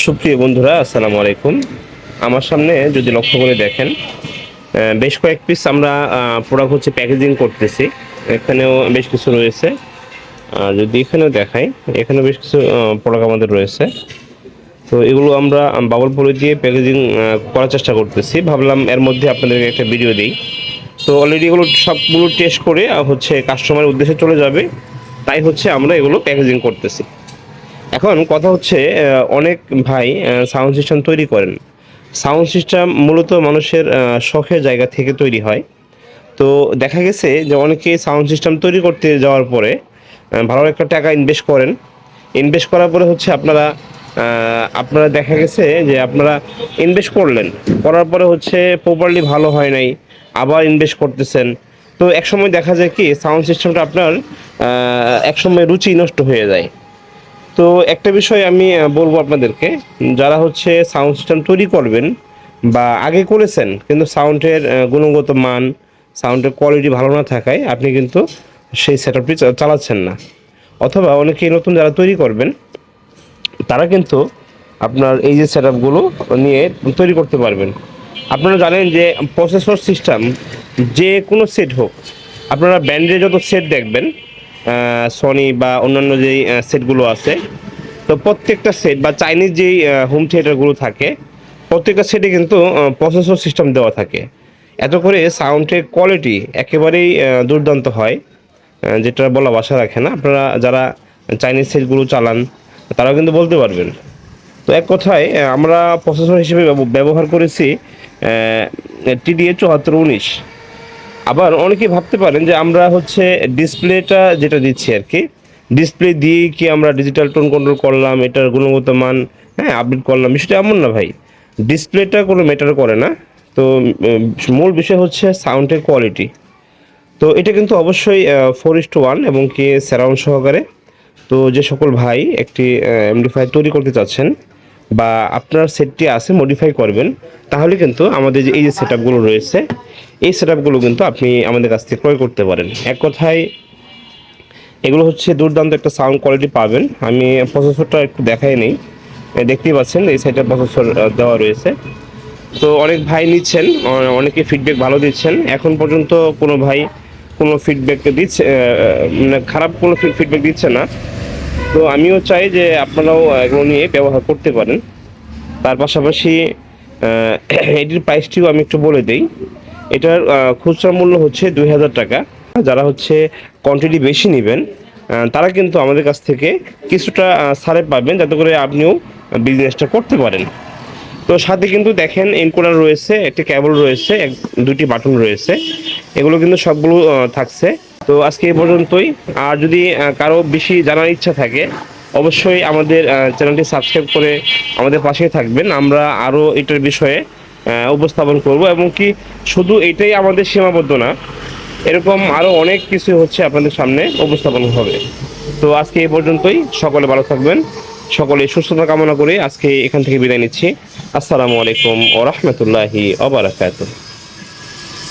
সুপ্রিয় বন্ধুরা, আসসালামু আলাইকুম। আমার সামনে যদি লক্ষ্য করে দেখেন বেশ কয়েক পিস আমরা প্রোডাক্ট হচ্ছে প্যাকেজিং করতেছি। এখানেও বেশ কিছু রয়েছে। আর যদি এখানেও দেখাই, এখানেও বেশ কিছু প্রোডাক্ট আমাদের রয়েছে। তো এগুলো আমরা বাবল পলি দিয়ে প্যাকেজিং করার চেষ্টা করতেছি। ভাবলাম এর মধ্যে আপনাদেরকে একটা ভিডিও দিই। তো অলরেডি এগুলো সবগুলো টেস্ট করে হচ্ছে কাস্টমারের উদ্দেশ্যে চলে যাবে। তাই হচ্ছে আমরা এগুলো প্যাকেজিং করতেছি। এখন কথা হচ্ছে অনেক ভাই সাউন্ড সিস্টেম তৈরি করেন। সাউন্ড সিস্টেম মূলত মানুষের শখের জায়গা থেকে তৈরি হয়। তো দেখা গেছে যে অনেকে সাউন্ড সিস্টেম তৈরি করতে যাওয়ার পরে ভালো একটা টাকা ইনভেস্ট করেন। ইনভেস্ট করার পরে হচ্ছে আপনারা আপনারা দেখা গেছে যে আপনারা ইনভেস্ট করলেন। করার পরে হচ্ছে প্রপারলি ভালো হয় নাই, আবার ইনভেস্ট করতেছেন। তো একসময় দেখা যায় কি সাউন্ড সিস্টেমটা আপনার একসময় রুচি নষ্ট হয়ে যায়। তো একটা বিষয় আমি বলব আপনাদেরকে, যারা হচ্ছে সাউন্ড সিস্টেম তৈরি করবেন বা আগে করেছেন, কিন্তু সাউন্ডের গুণগত মান সাউন্ডের কোয়ালিটি ভালো না থাকায় আপনি কিন্তু সেই সেট আপটি চালাচ্ছেন না। অথবা অনেকেই নতুন যারা তৈরি করবেন, তারা কিন্তু আপনার এই যে সেট আপগুলো নিয়ে তৈরি করতে পারবেন। আপনারা জানেন যে প্রসেসর সিস্টেম যে কোনো সেট হোক, আপনারা ব্যান্ডের যত সেট দেখবেন সনি বা অন্যান্য যেই সেটগুলো আছে, তো প্রত্যেকটা সেট বা চাইনিজ যেই হোম থিয়েটারগুলো থাকে, প্রত্যেকটা সেটে কিন্তু প্রসেসর সিস্টেম দেওয়া থাকে। এত করে সাউন্ডের কোয়ালিটি একেবারেই দুর্দান্ত হয় যেটা বলা বাসা রাখে না। আপনারা যারা চাইনিজ সেটগুলো চালান, তারাও কিন্তু বলতে পারবেন। তো এক কথায় আমরা প্রসেসর হিসেবে ব্যব- ব্যবহার করেছি টিডিএ চুয়াত্তর উনিশ। আবার অনেকেই ভাবতে পারেন যে আমরা হচ্ছে ডিসপ্লেটা যেটা দিচ্ছি আর কি, ডিসপ্লে দিয়ে কি আমরা ডিজিটাল টোন কন্ট্রোল করলাম, এটার গুণগত মান হ্যাঁ আপডেট করলাম, বিষয়টা এমন না ভাই। ডিসপ্লেটা কোনো ম্যাটার করে না। তো মূল বিষয় হচ্ছে সাউন্ডের কোয়ালিটি তো এটা কিন্তু অবশ্যই ফোর ইস টু ওয়ান এবং কি স্যারাউন্ড সহকারে। তো যে সকল ভাই একটি এমডিফাই তৈরি করতে চাচ্ছেন বা আপনার সেটটি আছে মডিফাই করবেন, তাহলে কিন্তু আমাদের যে এই যে সেট রয়েছে, এই সেট কিন্তু আপনি আমাদের কাছ থেকে ক্রয় করতে পারেন। এক কথায়, এগুলো হচ্ছে দুর্দান্ত একটা সাউন্ড কোয়ালিটি পাবেন। আমি প্রসেসরটা একটু দেখাই নেই। দেখতেই পাচ্ছেন, এই সাইডে প্রসেসর দেওয়া রয়েছে। তো অনেক ভাই নিচ্ছেন অনেকে ফিডব্যাক ভালো দিচ্ছেন। এখন পর্যন্ত কোনো ভাই কোনো ফিডব্যাক দিচ্ছে মানে খারাপ কোনো ফিডব্যাক দিচ্ছে না। তো আমিও চাই যে আপনারাও এগুলো নিয়ে ব্যবহার করতে পারেন। তার পাশাপাশি এটির প্রাইসটিও আমি একটু বলে দিই। এটার খুচরা মূল্য হচ্ছে দুই হাজার টাকা। যারা হচ্ছে কোয়ান্টিটি বেশি নেবেন তারা কিন্তু আমাদের কাছ থেকে কিছুটা ছাড়ে পাবেন যাতে করে আপনিও বিজনেসটা করতে পারেন। তো সাথে কিন্তু দেখেন এনকোডার রয়েছে, একটি ক্যাবল রয়েছে, এক দুটি বাটন রয়েছে। এগুলো কিন্তু সবগুলো থাকছে। তো আজকে এই পর্যন্তই। আর যদি কারও বেশি জানার ইচ্ছা থাকে, অবশ্যই আমাদের চ্যানেলটি সাবস্ক্রাইব করে আমাদের পাশেই থাকবেন। আমরা আরও এটার বিষয়ে উপস্থাপন করব। এবং কি শুধু এটাই আমাদের সীমাবদ্ধ না, এরকম আরও অনেক কিছু হচ্ছে আপনাদের সামনে উপস্থাপন হবে। তো আজকে এই পর্যন্তই। সকলে ভালো থাকবেন। সকলে সুস্থতা কামনা করে আজকে এখান থেকে বিদায় নিচ্ছি। আসসালামু আলাইকুম ও রহমতুল্লাহি অবরাকাতুহ